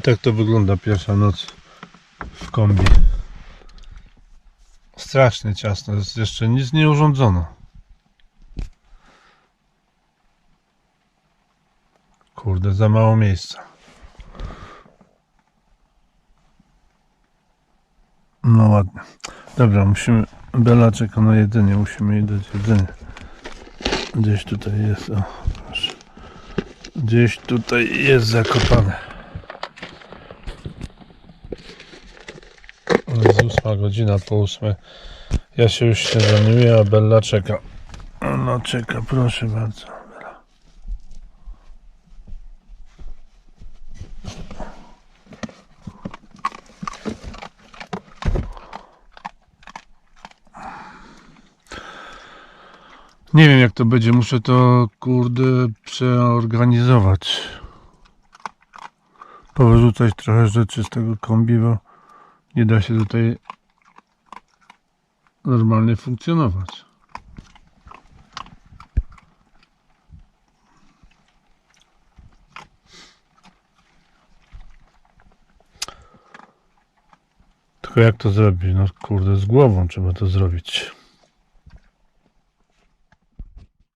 I tak to wygląda pierwsza noc w kombi. Strasznie ciasno, jest jeszcze nic nie urządzono. Kurde, za mało miejsca. No ładnie. Dobra, musimy. Bela czeka na jedzenie, musimy jej dać jedzenie. Gdzieś tutaj jest, o proszę. Gdzieś tutaj jest zakopane. Ósma godzina po ósmej. Ja się już śniadaniuję, a Bella czeka. No czeka, proszę bardzo. Nie wiem jak to będzie, muszę to kurde przeorganizować. Powyrzucać trochę rzeczy z tego kombi, bo nie da się tutaj normalnie funkcjonować. Tylko jak to zrobić? No kurde, z głową trzeba to zrobić.